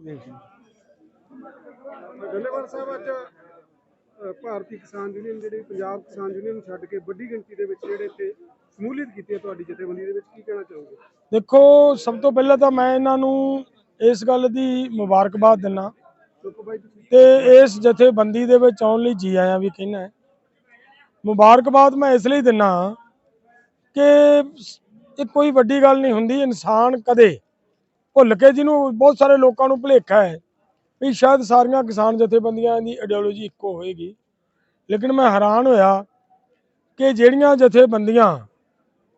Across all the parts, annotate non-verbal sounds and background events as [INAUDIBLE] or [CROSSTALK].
ਜੀ ਡੱਲੇਵਾਲ ਸਾਹਿਬ ਅੱਜ ਅ, ਭਾਰਤੀ ਕਿਸਾਨ ਯੂਨੀਅਨ ਜਿਹੜੀ ਪੰਜਾਬ ਕਿਸਾਨ ਯੂਨੀਅਨ ਨੂੰ ਛੱਡ ਕੇ ਵੱਡੀ ਗਿਣਤੀ ਦੇ ਵਿੱਚ ਜਿਹੜੇ ਇੱਥੇ ਸਮੂਲੀਅਤ ਕੀਤੀ ਹੈ ਤੁਹਾਡੀ ਜਥੇਬੰਦੀ ਦੇ ਵਿੱਚ ਕੀ ਕਹਿਣਾ ਚਾਹੋਗੇ? ਦੇਖੋ ਸਭ ਤੋਂ ਪਹਿਲਾਂ ਤਾਂ ਮੈਂ ਇਹਨਾਂ ਨੂੰ ਇਸ ਗੱਲ ਦੀ ਮੁਬਾਰਕਬਾਦ ਦਿੰਨਾ। ਸੁੱਖ ਬਾਈ ਤੁਸੀਂ। ਤੇ ਇਸ ਜਥੇਬੰਦੀ ਦੇ ਵਿੱਚ ਆਉਣ ਲਈ ਜੀ ਆਇਆਂ ਵੀ ਕਹਿਣਾ ਹੈ। ਮੁਬਾਰਕਬਾਦ ਮੈਂ ਇਸ ਲਈ ਦਿੰਨਾ ਕਿ ਇਹ ਕੋਈ ਵੱਡੀ ਗੱਲ ਨਹੀਂ ਹੁੰਦੀ ਇਨਸਾਨ ਕਦੇ ਭੁੱਲ ਕੇ ਜਿਹਨੂੰ ਬਹੁਤ ਸਾਰੇ ਲੋਕਾਂ ਨੂੰ ਭੁਲੇਖਾ ਹੈ ਵੀ ਸ਼ਾਇਦ ਸਾਰੀਆਂ ਕਿਸਾਨ ਜਥੇਬੰਦੀਆਂ ਦੀ ਆਈਡੀਓਲੋਜੀ ਇੱਕੋ ਹੋਏਗੀ। ਲੇਕਿਨ ਮੈਂ ਹੈਰਾਨ ਹੋਇਆ ਕਿ ਜਿਹੜੀਆਂ ਜਥੇਬੰਦੀਆਂ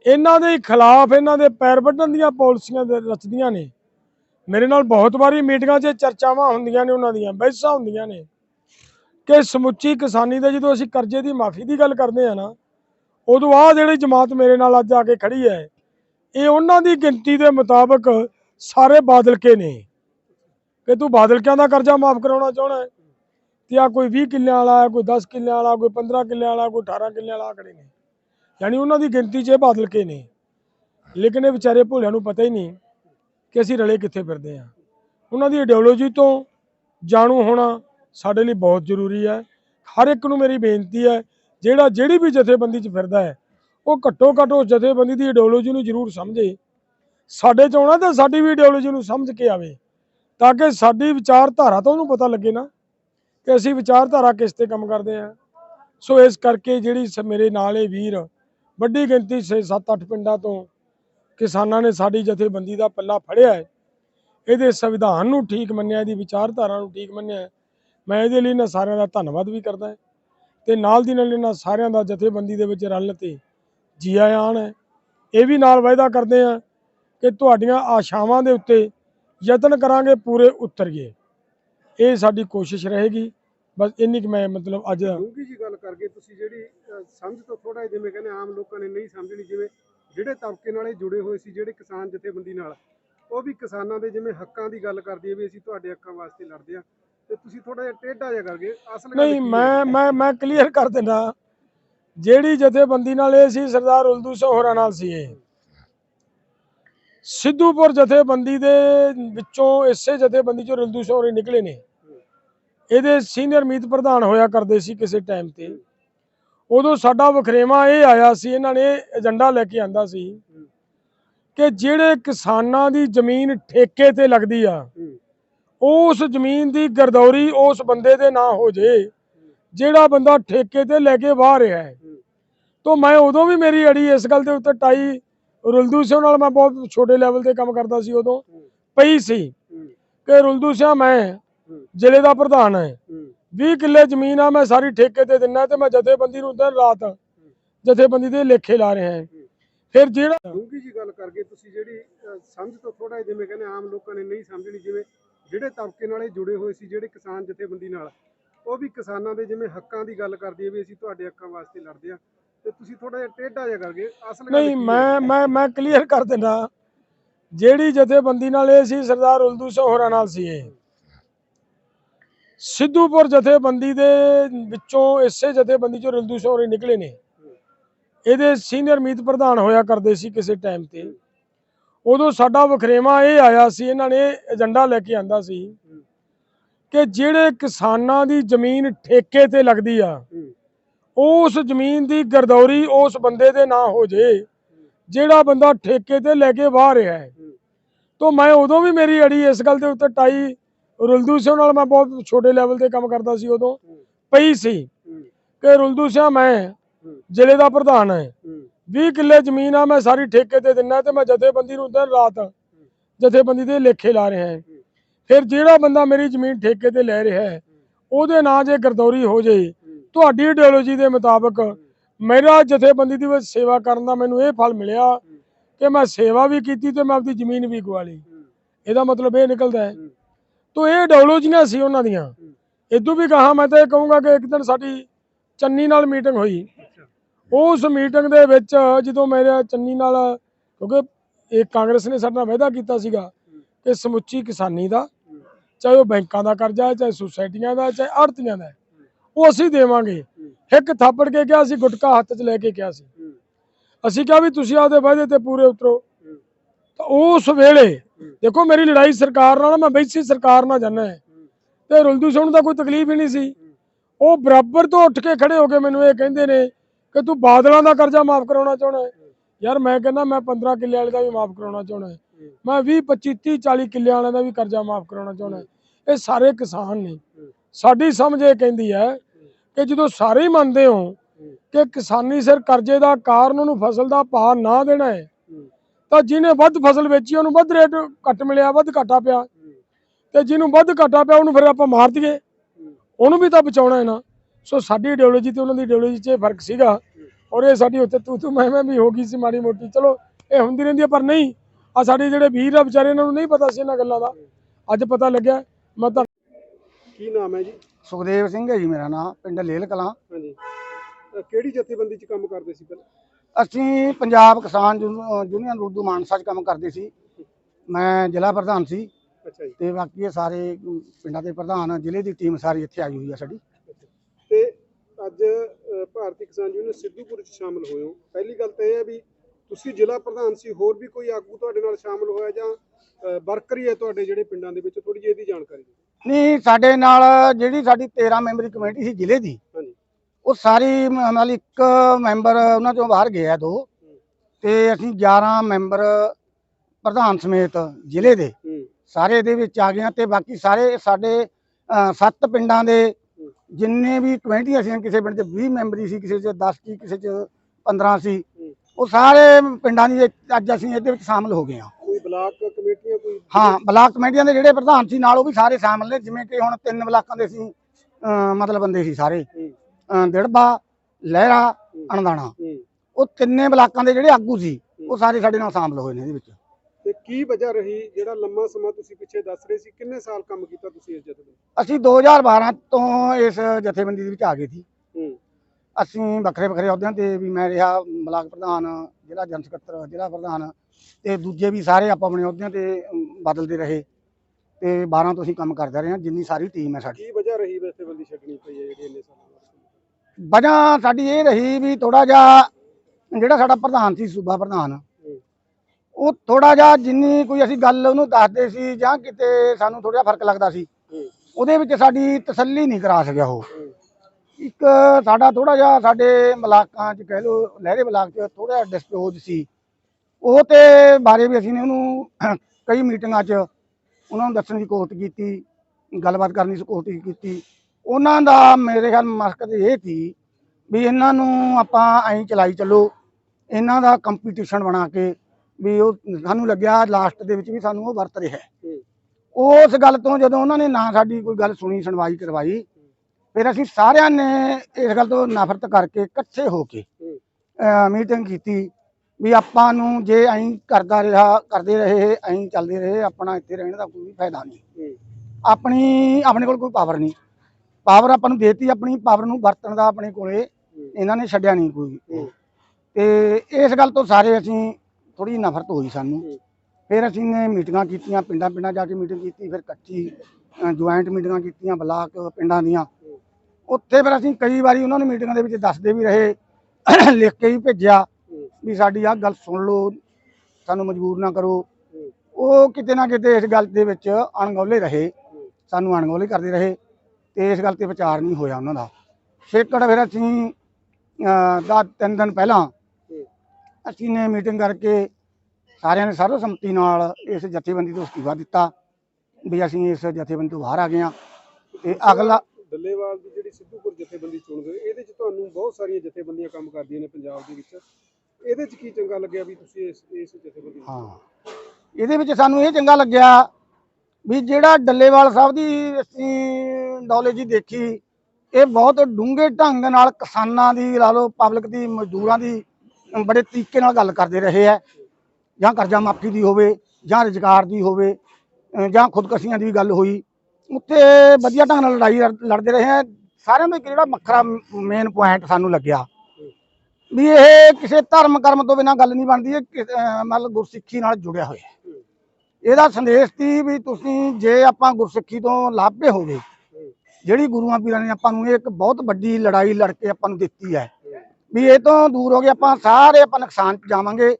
ਇਹਨਾਂ ਦੇ ਖਿਲਾਫ ਇਹਨਾਂ ਦੇ ਪੈਰ ਵੱਢਣ ਦੀਆਂ ਪਾਲਿਸੀਆਂ ਦੇ ਰਚਦੀਆਂ ਨੇ, ਮੇਰੇ ਨਾਲ ਬਹੁਤ ਵਾਰੀ ਮੀਟਿੰਗਾਂ 'ਚ ਚਰਚਾਵਾਂ ਹੁੰਦੀਆਂ ਨੇ ਉਹਨਾਂ ਦੀਆਂ, ਬਹਿਸਾਂ ਹੁੰਦੀਆਂ ਨੇ ਕਿ ਸਮੁੱਚੀ ਕਿਸਾਨੀ ਦੇ ਜਦੋਂ ਅਸੀਂ ਕਰਜ਼ੇ ਦੀ ਮਾਫੀ ਦੀ ਗੱਲ ਕਰਦੇ ਆ ਨਾ, ਉਦੋਂ ਆਹ ਜਿਹੜੀ ਜਮਾਤ ਮੇਰੇ ਨਾਲ ਅੱਜ ਆ ਕੇ ਖੜੀ ਹੈ, ਇਹ ਉਹਨਾਂ ਦੀ ਗਿਣਤੀ ਦੇ ਮੁਤਾਬਕ ਸਾਰੇ ਬਾਦਲਕੇ ਨੇ। ਕਿ ਤੂੰ ਬਾਦਲਕਿਆਂ ਦਾ ਕਰਜ਼ਾ ਮਾਫ ਕਰਾਉਣਾ ਚਾਹਣਾ ਹੈ? ਤੇ ਆ ਕੋਈ 20 ਕਿੱਲਿਆਂ ਵਾਲਾ ਹੈ ਕੋਈ 10 ਕਿੱਲਿਆਂ ਵਾਲਾ, ਕੋਈ 15 ਕਿੱਲਿਆਂ ਵਾਲਾ, ਕੋਈ 18 ਕਿੱਲਿਆਂ ਵਾਲਾ ਖੜੇ ਨੇ। ਯਾਨੀ ਉਹਨਾਂ ਦੀ ਗਿਣਤੀ 'ਚ ਇਹ ਬਾਦਲਕੇ ਨੇ। ਲੇਕਿਨ ਇਹ ਵਿਚਾਰੇ ਭੋਲਿਆਂ ਨੂੰ ਪਤਾ ਹੀ ਨਹੀਂ ਕਿ ਅਸੀਂ ਰਲੇ ਕਿੱਥੇ ਫਿਰਦੇ ਆ ਉਹਨਾਂ ਦੀ ਆਈਡੀਓਲੋਜੀ ਤੋਂ ਜਾਣੂ ਹੋਣਾ ਸਾਡੇ ਲਈ ਬਹੁਤ ਜ਼ਰੂਰੀ ਹੈ। ਹਰ ਇੱਕ ਨੂੰ ਮੇਰੀ ਬੇਨਤੀ ਹੈ, ਜਿਹੜਾ ਜਿਹੜੀ ਵੀ ਜਥੇਬੰਦੀ 'ਚ ਫਿਰਦਾ ਹੈ, ਉਹ ਘੱਟੋ ਘੱਟ ਉਸ ਜਥੇਬੰਦੀ ਦੀ ਆਈਡੀਓਲੋਜੀ ਨੂੰ ਜ਼ਰੂਰ ਸਮਝੇ। ਸਾਡੇ 'ਚ ਆਉਣਾ ਤਾਂ ਸਾਡੀ ਵੀਡੀਓਲੋਜੀ ਨੂੰ ਸਮਝ ਕੇ ਆਵੇ, ਤਾਂ ਕਿ ਸਾਡੀ ਵਿਚਾਰਧਾਰਾ ਤੋਂ ਉਹਨੂੰ ਪਤਾ ਲੱਗੇ ਨਾ ਕਿ ਅਸੀਂ ਵਿਚਾਰਧਾਰਾ ਕਿਸ ਤੇ ਕੰਮ ਕਰਦੇ ਆ ਸੋ ਇਸ ਕਰਕੇ ਜਿਹੜੀ ਸ- ਮੇਰੇ ਨਾਲ ਇਹ ਵੀਰ ਵੱਡੀ ਗਿਣਤੀ 6 7 8 ਪਿੰਡਾਂ ਤੋਂ ਕਿਸਾਨਾਂ ਨੇ ਸਾਡੀ ਜਥੇਬੰਦੀ ਦਾ ਪੱਲਾ ਫੜਿਆ ਹੈ, ਇਹਦੇ ਸੰਵਿਧਾਨ ਨੂੰ ਠੀਕ ਮੰਨਿਆ, ਇਹਦੀ ਵਿਚਾਰਧਾਰਾ ਨੂੰ ਠੀਕ ਮੰਨਿਆ ਮੈਂ ਇਹਦੇ ਲਈ ਇਹਨਾਂ ਸਾਰਿਆਂ ਦਾ ਧੰਨਵਾਦ ਵੀ ਕਰਦਾ ਹਾਂ ਤੇ ਨਾਲ ਦੀ ਨਾਲ ਇਹਨਾਂ ਸਾਰਿਆਂ ਦਾ ਜਥੇਬੰਦੀ ਦੇ ਵਿੱਚ ਰਲ ਤੇ ਜੀ ਆਇਆਂ ਹੈ, ਇਹ ਵੀ ਨਾਲ ਵਾਅਦਾ ਕਰਦੇ ਆ ਕਿ ਤੁਹਾਡੀਆਂ ਆਸ਼ਾਵਾਂ ਦੇ ਉੱਤੇ ਯਤਨ ਕਰਾਂਗੇ ਪੂਰੇ ਉਤਰੀਏ। ਇਹ ਸਾਡੀ ਕੋਸ਼ਿਸ਼ ਰਹੇਗੀ। ਬਸ ਇੰਨੀ ਕਿ ਮੈਂ ਮਤਲਬ ਅੱਜ ਡੂੰਘੀ ਜੀ ਗੱਲ ਕਰਕੇ ਤੁਸੀਂ ਜਿਹੜੀ ਸਮਝ ਤੋਂ ਥੋੜਾ ਜਿਵੇਂ ਕਹਿੰਦੇ ਆਮ ਲੋਕਾਂ ਨੇ ਨਹੀਂ ਸਮਝਣੀ ਜਿਵੇਂ ਜਿਹੜੇ ਤਬਕੇ ਨਾਲ ਇਹ ਜੁੜੇ ਹੋਏ ਸੀ ਜਿਹੜੇ ਕਿਸਾਨ ਜਥੇਬੰਦੀ ਨਾਲ ਉਹ ਵੀ ਕਿਸਾਨਾਂ ਦੇ ਜਿਵੇਂ ਹੱਕਾਂ ਦੀ ਗੱਲ ਕਰਦੀ ਹੈ ਵੀ ਅਸੀਂ ਤੁਹਾਡੇ ਹੱਕਾਂ ਵਾਸਤੇ ਲੜਦੇ ਆ। ਤੇ ਤੁਸੀਂ ਥੋੜਾ ਜਿਹਾ ਟੇਢਾ ਜਿਹਾ ਕਰਕੇ ਅਸਲ ਨਹੀਂ? ਮੈਂ ਮੈਂ ਮੈਂ ਕਲੀਅਰ ਕਰ ਦਿੰਦਾ। ਜਿਹੜੀ ਜਥੇਬੰਦੀ ਨਾਲ ਇਹ ਸੀ ਸਰਦਾਰ ਉਲਦੂ ਸਿੰਘ ਹੋਰਾਂ ਨਾਲ ਸੀ ਇਹ। ਸਿੱਧੂਪੁਰ ਜਥੇਬੰਦੀ ਦੇ ਵਿੱਚੋਂ ਇਸੇ ਜਥੇਬੰਦੀ ਚੋਂ ਉਲਦੂ ਸਿੰਘ ਨਿਕਲੇ ਨੇ। ਇਹਦੇ ਸੀਨੀਅਰ ਮੀਤ ਪ੍ਰਧਾਨ ਹੋਇਆ ਕਰਦੇ ਸੀ ਕਿਸੇ ਟਾਈਮ ਤੇ। ਉਦੋਂ ਸਾਡਾ ਵਖਰੇਵਾ ਇਹ ਆਇਆ ਸੀ ਇਹਨਾਂ ਨੇ ਏਜੰਡਾ ਲੈ ਕੇ ਆਂਦਾ ਸੀ ਕਿ ਜਿਹੜੇ ਕਿਸਾਨਾਂ ਦੀ ਜ਼ਮੀਨ ਠੇਕੇ ਤੇ ਲੱਗਦੀ ਆ ਉਸ ਜ਼ਮੀਨ ਦੀ ਗਰਦੌਰੀ ਉਸ ਬੰਦੇ ਦੇ ਨਾਂ ਹੋ ਜੇ ਜਿਹੜਾ ਬੰਦਾ ਠੇਕੇ ਤੇ ਲੈ ਕੇ ਵਾਹ ਰਿਹਾ ਹੈ ਹੂੰ, ਤੋਂ ਮੈਂ ਉਦੋਂ ਵੀ ਮੇਰੀ ਅੜੀ ਇਸ ਗੱਲ ਦੇ ਉੱਤੇ ਟਾਈ ਰੁਲਦੂ ਸਿੰਘ ਨਾਲ ਮੈਂ ਬਹੁਤ ਛੋਟੇ ਲੈਵਲ ਤੇ ਕੰਮ ਕਰਦਾ ਸੀ ਉਦੋਂ। ਪਈ ਸੀ ਕਿ ਰੁਲਦੂ ਸਿੰਘ ਮੈਂ ਜ਼ਿਲ੍ਹੇ ਦਾ ਪ੍ਰਧਾਨ ਹੈ। ਹੂੰ, 20 ਕਿੱਲੇ ਜ਼ਮੀਨ ਆ ਮੈਂ ਸਾਰੀ ਠੇਕੇ ਤੇ ਦਿੰਨਾ ਤੇ ਮੈਂ ਜਥੇਬੰਦੀ ਨੂੰ ਦਿਨ ਰਾਤ ਜਥੇਬੰਦੀ ਦੇ ਲੇਖੇ ਲਾ ਰਿਹਾ ਹਾਂ। ਫਿਰ ਜਿਹੜਾ ਡੂੰਘੀ ਜੀ ਗੱਲ ਕਰਕੇ ਤੁਸੀਂ ਜਿਹੜੀ ਸਮਝ ਤੋਂ ਥੋੜਾ ਜਿਵੇਂ ਕਹਿੰਦੇ ਆਮ ਲੋਕਾਂ ਨੇ ਨਹੀਂ ਸਮਝਣੀ ਜਿਵੇਂ ਜਿਹੜੇ ਤਬਕੇ ਨਾਲ ਇਹ ਜੁੜੇ ਹੋਏ ਸੀ ਜਿਹੜੇ ਕਿਸਾਨ ਜਥੇਬੰਦੀ ਨਾਲ ਉਹ ਵੀ ਕਿਸਾਨਾਂ ਦੇ ਜਿਵੇਂ ਹੱਕਾਂ ਦੀ ਗੱਲ ਕਰਦੀ ਹੈ ਵੀ ਅਸੀਂ ਤੁਹਾਡੇ ਹੱਕਾਂ ਵਾਸਤੇ ਲੜਦੇ ਆ ਤੇ ਤੁਸੀਂ ਥੋੜਾ ਜਿਹਾ ਟੇਢਾ ਜਿਹਾ ਕਰਕੇ ਅਸਲ ਗੱਲ ਨਹੀਂ ਕੀ ਹੈ? ਮੈਂ ਮੈਂ ਮੈਂ ਕਲੀਅਰ ਕਰ ਦਿੰਦਾ। ਜਿਹੜੀ ਜਥੇਬੰਦੀ ਨਾਲ ਇਹ ਸੀ ਸਰਦਾਰ ਉਲਦੂ ਸਿੰਘ ਹੋਰਾਂ ਨਾਲ ਸੀ ਇਹ। ਸਿੱਧੂਪੁਰ ਜਥੇਬੰਦੀ ਦੇ ਵਿੱਚੋਂ ਇਸੇ ਜਥੇਬੰਦੀ ਚੋਂ ਉਲਦੂ ਸਿੰਘ ਹੋਰੀ ਨਿਕਲੇ ਨੇ। ਇਹਦੇ ਸੀਨੀਅਰ ਮੀਤ ਪ੍ਰਧਾਨ ਹੋਇਆ ਕਰਦੇ ਸੀ ਕਿਸੇ ਟਾਈਮ ਤੇ। ਉਦੋਂ ਸਾਡਾ ਵਖਰੇਵਾ ਇਹ ਆਇਆ ਸੀ ਇਹਨਾਂ ਨੇ ਏਜੰਡਾ ਲੈ ਕੇ ਆਂਦਾ ਸੀ ਕਿ ਜਿਹੜੇ ਕਿਸਾਨਾਂ ਦੀ ਜ਼ਮੀਨ ਠੇਕੇ ਤੇ ਲੱਗਦੀ ਆ ਹੂੰ, ਉਸ ਜ਼ਮੀਨ ਦੀ ਗਰਦੌਰੀ ਉਸ ਬੰਦੇ ਦੇ ਨਾਂ ਹੋ ਜੇ ਜਿਹੜਾ ਬੰਦਾ ਠੇਕੇ ਤੇ ਲੈ ਕੇ ਵਾਹ ਰਿਹਾ ਹੈ। ਹੂੰ, ਤੋਂ ਮੈਂ ਉਦੋਂ ਵੀ ਮੇਰੀ ਅੜੀ ਇਸ ਗੱਲ ਦੇ ਉੱਤੇ ਟਾਈ ਰੁਲਦੂ ਸਿੰਘ ਨਾਲ ਮੈਂ ਬਹੁਤ ਛੋਟੇ ਲੈਵਲ ਤੇ ਕੰਮ ਕਰਦਾ ਸੀ ਉਦੋਂ ਪਈ ਸੀ ਕਿ ਰੁਲਦੂ ਸਿੰਘ ਮੈਂ ਜ਼ਿਲ੍ਹੇ ਦਾ ਪ੍ਰਧਾਨ ਹੈ। ਹੂੰ, 20 ਕਿੱਲੇ ਜ਼ਮੀਨ ਆ ਮੈਂ ਸਾਰੀ ਠੇਕੇ ਤੇ ਦਿੰਨਾ ਤੇ ਮੈਂ ਜਥੇਬੰਦੀ ਨੂੰ ਦਿਨ ਰਾਤ ਜਥੇਬੰਦੀ ਦੇ ਲੇਖੇ ਲਾ ਰਿਹਾ ਹੈ। ਫਿਰ ਜਿਹੜਾ ਬੰਦਾ ਮੇਰੀ ਜ਼ਮੀਨ ਠੇਕੇ ਤੇ ਲੈ ਰਿਹਾ ਹੈ ਉਹਦੇ ਨਾਂ ਜੇ ਗਰਦੌਰੀ ਹੋ ਜੇ ਤੁਹਾਡੀ ਆਈਡੀਓਲੋਜੀ ਦੇ ਮੁਤਾਬਕ ਮੇਰਾ ਜਥੇਬੰਦੀ ਦੀ ਵਿੱਚ ਸੇਵਾ ਕਰਨ ਦਾ ਮੈਨੂੰ ਇਹ ਫਲ ਮਿਲਿਆ ਕਿ ਮੈਂ ਸੇਵਾ ਵੀ ਕੀਤੀ ਤੇ ਮੈਂ ਆਪਣੀ ਜ਼ਮੀਨ ਵੀ ਗਵਾ ਲਈ। ਇਹਦਾ ਮਤਲਬ ਇਹ ਨਿਕਲਦਾ ਹੈ। ਹੂੰ, ਤੋ ਇਹ ਆਈਡੀਓਲੋਜੀਆਂ ਸੀ ਉਹਨਾਂ ਦੀਆਂ। ਹੂੰ। ਇਦੋਂ ਵੀ ਕਹਾ ਮੈਂ ਤਾਂ ਇਹ ਕਹੂੰਗਾ ਕਿ ਇੱਕ ਦਿਨ ਸਾਡੀ ਚੰਨੀ ਨਾਲ ਮੀਟਿੰਗ ਹੋਈ। ਉਸ ਮੀਟਿੰਗ ਦੇ ਵਿੱਚ ਜਦੋਂ ਮੇਰੇ ਚੰਨੀ ਨਾਲ ਕਿਉਂਕਿ ਇਹ ਕਾਂਗਰਸ ਨੇ ਸਾਡੇ ਨਾਲ ਵਾਅਦਾ ਕੀਤਾ ਸੀਗਾ ਕਿ ਸਮੁੱਚੀ ਕਿਸਾਨੀ ਦਾ ਚਾਹੇ ਉਹ ਬੈਂਕਾਂ ਦਾ ਕਰਜ਼ਾ ਹੈ ਚਾਹੇ ਸੁਸਾਇਟੀਆਂ ਦਾ ਚਾਹੇ ਆੜਤੀਆਂ ਦਾ ਉਹ ਅਸੀਂ ਦੇਵਾਂਗੇ। ਇੱਕ ਥਾਪੜ ਕੇ ਕਿਹਾ ਸੀ, ਗੁਟਕਾ ਹੱਥ 'ਚ ਲੈ ਕੇ ਕਿਹਾ ਸੀ। ਅਸੀਂ ਕਿਹਾ ਵੀ ਤੁਸੀਂ ਆਪਦੇ ਵਾਅਦੇ ਤੇ ਪੂਰੇ ਉਤਰੋ। ਤਾਂ ਉਸ ਵੇਲੇ, ਦੇਖੋ ਮੇਰੀ ਲੜਾਈ ਸਰਕਾਰ ਨਾਲ ਮੈਂ ਬੈਸੀ ਸਰਕਾਰ ਨਾਲ ਜਾਣਾ ਹੈ। ਤੇ ਰੁਲਦੂ ਸਿੰਘ ਨੂੰ ਕੋਈ ਤਕਲੀਫ ਹੀ ਨਹੀਂ ਸੀ। ਉਹ ਬਰਾਬਰ ਤੋਂ ਉੱਠ ਕੇ ਖੜੇ ਹੋ ਕੇ ਮੈਨੂੰ ਇਹ ਕਹਿੰਦੇ ਨੇ ਕਿ ਤੂੰ ਬਾਦਲਾਂ ਦਾ ਕਰਜ਼ਾ ਮਾਫ ਕਰਾਉਣਾ ਚਾਹੁੰਦਾ ਹੈ। ਯਾਰ ਮੈਂ ਕਹਿੰਦਾ, ਮੈਂ 15 ਕਿੱਲੇ ਵਾਲੇ ਦਾ ਵੀ ਮਾਫ ਕਰਾਉਣਾ ਚਾਹੁੰਦਾ ਮੈਂ 20 25 30 40 ਕਿੱਲੇ ਵਾਲਿਆਂ ਦਾ ਵੀ ਕਰਜ਼ਾ ਮਾਫ ਕਰਾਉਣਾ ਚਾਹੁੰਦਾ ਇਹ ਸਾਰੇ ਕਿਸਾਨ ਨੇ। ਸਾਡੀ ਸਮਝ ਇਹ ਕਹਿੰਦੀ ਹੈ ਕਿ ਜਦੋਂ ਸਾਰੇ ਹੀ ਮੰਨਦੇ ਹੋ ਕਿ ਕਿਸਾਨੀ ਸਿਰ ਕਰਜ਼ੇ ਦਾ ਕਾਰਨ ਉਹਨੂੰ ਫਸਲ ਦਾ ਭਾਅ ਨਾ ਦੇਣਾ ਹੈ, ਤਾਂ ਜਿਹਨੇ ਵੱਧ ਫਸਲ ਵੇਚੀ, ਉਹਨੂੰ ਵੱਧ ਰੇਟ ਘੱਟ ਮਿਲਿਆ, ਵੱਧ ਘਾਟਾ ਪਿਆ। ਤੇ ਜਿਹਨੂੰ ਵੱਧ ਘਾਟਾ ਪਿਆ, ਉਹਨੂੰ ਫਿਰ ਆਪਾਂ ਮਾਰ ਦਈਏ। ਉਹਨੂੰ ਵੀ ਤਾਂ ਬਚਾਉਣਾ ਹੈ ਨਾ। ਸੋ ਸਾਡੀ ਆਈਡੀਓਲੋਜੀ ਤੇ ਉਹਨਾਂ ਦੀ ਆਈਡੀਓਲੋਜੀ 'ਚ ਇਹ ਫ਼ਰਕ ਸੀਗਾ। ਔਰ ਇਹ ਸਾਡੀ ਉੱਤੇ ਤੂੰ ਤੂੰ ਮੈਂ ਮੈਂ ਵੀ ਹੋ ਗਈ ਸੀ ਮਾੜੀ ਮੋਟੀ। ਚਲੋ, ਇਹ ਹੁੰਦੀ ਰਹਿੰਦੀ ਹੈ, ਪਰ ਨਹੀਂ। ਆ ਸਾਡੇ ਜਿਹੜੇ ਵੀਰ ਆ, ਵਿਚਾਰੇ ਇਹਨਾਂ ਨੂੰ ਨਹੀਂ ਪਤਾ ਸੀ ਇਹਨਾਂ ਗੱਲਾਂ ਦਾ। ਅੱਜ ਪਤਾ ਲੱਗਿਆ, ਮੈਂ ਤਾਂ ਕੀ ਨਾਮ ਹੈ ਜੀ? ਸੁਖਦੇਵ ਸਿੰਘ ਹੈ ਜੀ ਮੇਰਾ ਨਾਮ ਪਿੰਡ ਲੇਲ ਕਲਾਂ। ਹਾਂਜੀ। ਕਿਹੜੀ ਜਥੇਬੰਦੀ 'ਚ ਕੰਮ ਕਰਦੇ ਸੀ ਪਹਿਲਾਂ? ਅਸੀਂ ਪੰਜਾਬ ਕਿਸਾਨ ਯੂਨੀਅਨ ਉਰਦੂ ਮਾਨਸਾ 'ਚ ਕੰਮ ਕਰਦੇ ਸੀ। ਮੈਂ ਜ਼ਿਲ੍ਹਾ ਪ੍ਰਧਾਨ ਸੀ। ਅੱਛਾ ਜੀ। ਤੇ ਬਾਕੀ ਇਹ ਸਾਰੇ ਪਿੰਡਾਂ ਦੇ ਪ੍ਰਧਾਨ ਜ਼ਿਲ੍ਹੇ ਦੀ ਟੀਮ ਸਾਰੀ ਇੱਥੇ ਆਈ ਹੋਈ ਆ ਸਾਡੀ। ਤੇ ਅੱਜ ਭਾਰਤੀ ਕਿਸਾਨ ਯੂਨੀਅਨ ਸਿੱਧੂਪੁਰ 'ਚ ਸ਼ਾਮਲ ਹੋਏ ਹੋ। ਪਹਿਲੀ ਗੱਲ ਤਾਂ ਇਹ ਹੈ ਵੀ ਤੁਸੀਂ ਜ਼ਿਲ੍ਹਾ ਪ੍ਰਧਾਨ ਸੀ ਹੋਰ ਵੀ ਕੋਈ ਆਗੂ ਤੁਹਾਡੇ ਨਾਲ ਸ਼ਾਮਲ ਹੋਇਆ ਜਾਂ ਵਰਕਰ ਹੀ ਹੈ ਤੁਹਾਡੇ ਜਿਹੜੇ ਪਿੰਡਾਂ ਦੇ ਵਿੱਚ? ਥੋੜੀ ਜਿਹੀ ਇਹਦੀ ਜਾਣਕਾਰੀ ਦਿਓ। ਨਹੀਂ ਸਾਡੇ ਨਾਲ ਜਿਹੜੀ ਸਾਡੀ 13 ਮੈਂਬਰੀ ਕਮੇਟੀ ਸੀ ਜ਼ਿਲ੍ਹੇ ਦੀ ਉਹ ਸਾਰੀ ਮਤਲਬ ਇੱਕ ਮੈਂਬਰ ਉਹਨਾਂ ਚੋਂ ਬਾਹਰ ਗਿਆ ਦੋ ਤੇ ਅਸੀਂ 11 ਮੈਂਬਰ ਪ੍ਰਧਾਨ ਸਮੇਤ ਜ਼ਿਲ੍ਹੇ ਦੇ ਸਾਰੇ ਇਹਦੇ ਵਿੱਚ ਆ ਗਏ ਤੇ ਬਾਕੀ ਸਾਰੇ ਸਾਡੇ ਸੱਤ ਪਿੰਡਾਂ ਦੇ ਜਿੰਨੇ ਵੀ ਕਮੇਟੀਆਂ ਸੀ ਕਿਸੇ ਪਿੰਡ 'ਚ 20 ਮੈਂਬਰੀ ਸੀ ਕਿਸੇ 'ਚ 10 ਸੀ ਕਿਸੇ 'ਚ 15 ਸੀ ਉਹ ਸਾਰੇ ਪਿੰਡਾਂ ਦੀ ਅੱਜ ਅਸੀਂ ਇਹਦੇ ਵਿੱਚ ਸ਼ਾਮਲ ਹੋ ਗਏ ਆ ਕੋਈ ਬਲਾਕ ਕਮੇਟੀਆਂ ਕੋਈ ਹਾਂ ਬਲਾਕ ਕਮੇਟੀਆਂ ਦੇ ਜਿਹੜੇ ਪ੍ਰਧਾਨ ਸੀ ਨਾਲ ਉਹ ਵੀ ਸਾਰੇ ਸ਼ਾਮਲ ਨੇ ਜਿਵੇਂ ਕਿ ਹੁਣ ਤਿੰਨ ਬਲਾਕਾਂ ਦੇ ਸੀ ਅ, ਮਤਲਬ ਬੰਦੇ ਸੀ ਸਾਰੇ। ਹੂੰ। ਅ, ਦਿੜਬਾ ਲਹਿਰਾ ਅਣਦਾਣਾ। ਹੂੰ। ਉਹ ਤਿੰਨੇ ਬਲਾਕਾਂ ਦੇ ਜਿਹੜੇ ਆਗੂ ਸੀ ਉਹ ਸਾਰੇ ਸਾਡੇ ਨਾਲ ਸ਼ਾਮਲ ਹੋਏ ਨੇ ਇਹਦੇ ਵਿੱਚ। ਤੇ ਕੀ ਵਜ੍ਹਾ ਰਹੀ? ਜਿਹੜਾ ਲੰਮਾ ਸਮਾਂ ਤੁਸੀਂ ਪਿੱਛੇ ਦੱਸ ਰਹੇ ਸੀ ਕਿੰਨੇ ਸਾਲ ਕੰਮ ਕੀਤਾ ਤੁਸੀਂ ਇਸ ਜਥੇਬੰਦੀ ਅਸੀਂ 2012 ਤੋਂ ਇਸ ਜਥੇਬੰਦੀ ਦੇ ਵਿੱਚ ਆ ਗਏ ਸੀ। ਅਸੀਂ ਵੱਖਰੇ ਵੱਖਰੇ ਅਹੁਦਿਆਂ ਤੇ ਵੀ ਮੈਂ ਰਿਹਾ ਬਲਾਕ ਪ੍ਰਧਾਨ ਜ਼ਿਲ੍ਹਾ ਜਨ ਸਕੱਤਰ ਜ਼ਿਲ੍ਹਾ ਪ੍ਰਧਾਨ ਤੇ ਦੂਜੇ ਵੀ ਸਾਰੇ ਆਪਾਂ ਆਪਣੇ ਅਹੁਦਿਆਂ ਤੇ ਬਦਲਦੇ ਰਹੇ ਤੇ 12 ਤੋਂ ਅਸੀਂ ਕੰਮ ਕਰਦੇ ਰਹੇ ਹਾਂ ਜਿੰਨੀ ਸਾਰੀ ਟੀਮ ਹੈ ਸਾਡੀ। ਕੀ ਵਜ੍ਹਾ ਰਹੀ ਜਥੇਬੰਦੀ ਛੱਡਣੀ ਪਈ ਹੈ ਜਿਹੜੀ ਇੰਨੇ ਸਾਲਾਂ ਬਾਅਦ ਵਜ੍ਹਾ ਸਾਡੀ ਇਹ ਰਹੀ ਵੀ ਥੋੜਾ ਜਿਹਾ ਜਿਹੜਾ ਸਾਡਾ ਪ੍ਰਧਾਨ ਸੀ ਸੂਬਾ ਪ੍ਰਧਾਨ ਉਹ ਥੋੜਾ ਜਿਹਾ ਜਿੰਨੀ ਕੋਈ ਅਸੀਂ ਗੱਲ ਉਹਨੂੰ ਦੱਸਦੇ ਸੀ ਜਾਂ ਕਿਤੇ ਸਾਨੂੰ ਥੋੜਾ ਜਿਹਾ ਫ਼ਰਕ ਲੱਗਦਾ ਸੀ ਉਹਦੇ ਵਿੱਚ ਸਾਡੀ ਤਸੱਲੀ ਨਹੀਂ ਕਰਾ ਸਕਿਆ ਉਹ। ਇੱਕ ਸਾਡਾ ਥੋੜਾ ਜਿਹਾ ਸਾਡੇ ਬਲਾਕਾਂ 'ਚ ਕਹਿ ਲਓ ਲਹਿਰੇ ਬਲਾਕ 'ਚ ਥੋੜਾ ਜਿਹਾ ਡਿਸਪੋਜ਼ ਸੀ। ਉਹ ਤੇ ਬਾਰੇ ਵੀ ਅਸੀਂ ਨੇ ਉਹਨੂੰ [CLEARS THROAT] ਕਈ ਮੀਟਿੰਗਾਂ 'ਚ ਉਹਨਾਂ ਨੂੰ ਦੱਸਣ ਦੀ ਕੋਸ਼ਿਸ਼ ਕੀਤੀ ਗੱਲਬਾਤ ਕਰਨ ਦੀ ਕੋਸ਼ਿਸ਼ ਕੀਤੀ। ਉਹਨਾਂ ਦਾ ਮੇਰੇ ਖਿਆਲ ਮਕਸਦ ਇਹ ਸੀ ਵੀ ਇਹਨਾਂ ਨੂੰ ਆਪਾਂ ਐਂ ਚਲਾਈ ਚੱਲੋ ਇਹਨਾਂ ਦਾ ਕੰਪੀਟੀਸ਼ਨ ਬਣਾ ਕੇ ਵੀ ਉਹ ਸਾਨੂੰ ਲੱਗਿਆ ਲਾਸਟ ਦੇ ਵਿੱਚ ਵੀ ਸਾਨੂੰ ਉਹ ਵਰਤ ਰਿਹਾ। ਉਸ ਗੱਲ ਤੋਂ ਜਦੋਂ ਉਹਨਾਂ ਨੇ ਨਾ ਸਾਡੀ ਕੋਈ ਗੱਲ ਸੁਣੀ ਸੁਣਵਾਈ ਕਰਵਾਈ ਫਿਰ ਅਸੀਂ ਸਾਰਿਆਂ ਨੇ ਇਸ ਗੱਲ ਤੋਂ ਨਫ਼ਰਤ ਕਰਕੇ ਇਕੱਠੇ ਹੋ ਕੇ ਮੀਟਿੰਗ ਕੀਤੀ। ਵੀ ਆਪਾਂ ਨੂੰ ਜੇ ਐਂ ਕਰਦਾ ਰਿਹਾ ਕਰਦੇ ਰਹੇ ਐਂ ਚੱਲਦੇ ਰਹੇ ਆਪਣਾ ਇੱਥੇ ਰਹਿਣ ਦਾ ਕੋਈ ਫਾਇਦਾ ਨਹੀਂ। ਹੂੰ। ਆਪਣੀ ਆਪਣੇ ਕੋਲ ਕੋਈ ਪਾਵਰ ਨਹੀਂ। ਪਾਵਰ ਆਪਾਂ ਨੂੰ ਦੇਤੀ ਆਪਣੀ ਪਾਵਰ ਨੂੰ ਵਰਤਣ ਦਾ ਆਪਣੇ ਕੋਲੇ ਹੂੰ। ਇਹਨਾਂ ਨੇ ਛੱਡਿਆ ਨਹੀਂ ਕੋਈ। ਹੂੰ। ਤੇ ਇਸ ਗੱਲ ਤੋਂ ਸਾਰੇ ਅਸੀਂ ਥੋੜੀ ਨਫ਼ਰਤ ਹੋਈ ਸਾਨੂੰ। ਹੂੰ। ਫਿਰ ਅਸੀਂ ਨੇ ਮੀਟਿੰਗਾਂ ਕੀਤੀਆਂ ਪਿੰਡਾਂ ਪਿੰਡਾਂ ਜਾ ਕੇ ਮੀਟਿੰਗ ਕੀਤੀ ਫਿਰ ਇਕੱਠੀ ਜੁਆਇੰਟ ਮੀਟਿੰਗਾਂ ਕੀਤੀਆਂ ਬਲਾਕ ਪਿੰਡਾਂ ਦੀਆਂ। ਉੱਥੇ ਫਿਰ ਅਸੀਂ ਕਈ ਵਾਰੀ ਉਹਨਾਂ ਨੂੰ ਮੀਟਿੰਗਾਂ ਦੇ ਵਿੱਚ ਦੱਸਦੇ ਵੀ ਰਹੇ ਲਿਖ ਕੇ ਵੀ ਭੇਜਿਆ। ਹੂੰ ਵੀ ਸਾਡੀ ਆਹ ਗੱਲ ਸੁਣ ਲਓ ਸਾਨੂੰ ਮਜਬੂਰ ਨਾ ਕਰੋ। ਉਹ ਕਿਤੇ ਨਾ ਕਿਤੇ ਇਸ ਗੱਲ ਦੇ ਵਿੱਚ ਅਣਗੌਲੇ ਰਹੇ ਸਾਨੂੰ ਅਣਗੌਲੇ ਕਰਦੇ ਰਹੇ ਤੇ ਇਸ ਗੱਲ ਤੇ ਵਿਚਾਰ ਨਹੀਂ ਹੋਇਆ ਉਹਨਾਂ ਦਾ। ਸੇਕੜ ਫਿਰ ਅਸੀਂ ਦਾ ਤਿੰਨ ਦਿਨ ਪਹਿਲਾਂ ਅਸੀਂ ਨੇ ਮੀਟਿੰਗ ਕਰਕੇ ਸਾਰਿਆਂ ਨੇ ਸਰਵਸੰਮਤੀ ਨਾਲ ਇਸ ਜਥੇਬੰਦੀ ਤੋਂ ਅਸਤੀਫਾ ਦਿੱਤਾ ਵੀ ਅਸੀਂ ਇਸ ਜਥੇਬੰਦੀ ਤੋਂ ਬਾਹਰ ਆ ਗਏ ਹਾਂ ਤੇ ਅਗਲਾ ਡੱਲੇਵਾਲ ਦੀ ਜਿਹੜੀ ਸਿੱਧੂਪੁਰ ਜਥੇਬੰਦੀ ਚੁਣ ਗਏ ਇਹਦੇ 'ਚ ਤੁਹਾਨੂੰ ਬਹੁਤ ਸਾਰੀਆਂ ਜਥੇਬੰਦੀਆਂ ਕੰਮ ਕਰਦੀਆਂ ਨੇ ਪੰਜਾਬ ਦੇ ਵਿੱਚ। ਇਹਦੇ 'ਚ ਕੀ ਚੰਗਾ ਲੱਗਿਆ ਵੀ ਤੁਸੀਂ ਇਸ ਇਸ ਜਥੇਬੰਦੀ ਨੂੰ? ਹਾਂ। ਇਹਦੇ ਵਿੱਚ ਸਾਨੂੰ ਇਹ ਚੰਗਾ ਲੱਗਿਆ ਵੀ ਜਿਹੜਾ ਡੱਲੇਵਾਲ ਸਾਹਿਬ ਦੀ ਅਸੀਂ ਨੌਲੇਜ ਦੇਖੀ, ਇਹ ਬਹੁਤ ਡੂੰਘੇ ਢੰਗ ਨਾਲ ਕਿਸਾਨਾਂ ਦੀ, ਲਾ ਲਓ ਪਬਲਿਕ ਦੀ, ਮਜ਼ਦੂਰਾਂ ਦੀ, ਬੜੇ ਤਰੀਕੇ ਨਾਲ ਗੱਲ ਕਰਦੇ ਰਹੇ ਹੈ। ਜਾਂ ਕਰਜ਼ਾ ਮਾਫੀ ਦੀ ਹੋਵੇ, ਜਾਂ ਰੁਜ਼ਗਾਰ ਦੀ ਹੋਵੇ, ਅਹ ਜਾਂ ਖੁਦਕਸ਼ੀਆਂ ਦੀ ਵੀ ਗੱਲ ਹੋਈ। ਉੱਥੇ ਵਧੀਆ ਢੰਗ ਨਾਲ ਲੜਾਈ ਲੜ- ਲੜਦੇ ਰਹੇ ਹੈ। ਸਾਰਿਆਂ ਦਾ ਇੱਕ ਜਿਹੜਾ ਵੱਖਰਾ ਮੇਨ ਪੁਆਇੰਟ ਸਾਨੂੰ ਲੱਗਿਆ। ਵੀ ਇਹ ਕਿਸੇ ਧਰਮ ਕਰਮ ਤੋਂ ਬਿਨਾਂ ਗੱਲ ਨਹੀਂ ਬਣਦੀ, ਇਹ ਮਤਲਬ ਗੁਰਸਿੱਖੀ ਨਾਲ ਜੁੜਿਆ ਹੋਇਆ। ਇਹਦਾ ਸੰਦੇਸ਼ ਸੀ ਵੀ ਤੁਸੀਂ ਜੇ ਆਪਾਂ ਗੁਰਸਿੱਖੀ ਤੋਂ ਲਾਭੇ ਹੋਵੇ ਜਿਹੜੀ ਗੁਰੂਆਂ ਪੀਰਾਂ ਨੇ ਆਪਾਂ ਨੂੰ ਇਹ ਇੱਕ ਬਹੁਤ ਵੱਡੀ ਲੜਾਈ ਲੜ ਕੇ ਆਪਾਂ ਨੂੰ ਦਿੱਤੀ ਹੈ, ਵੀ ਇਹ ਤੋਂ ਦੂਰ ਹੋ ਕੇ ਆਪਾਂ ਸਾਰੇ ਆਪਾਂ ਨੁਕਸਾਨ ਚ ਜਾਵਾਂਗੇ।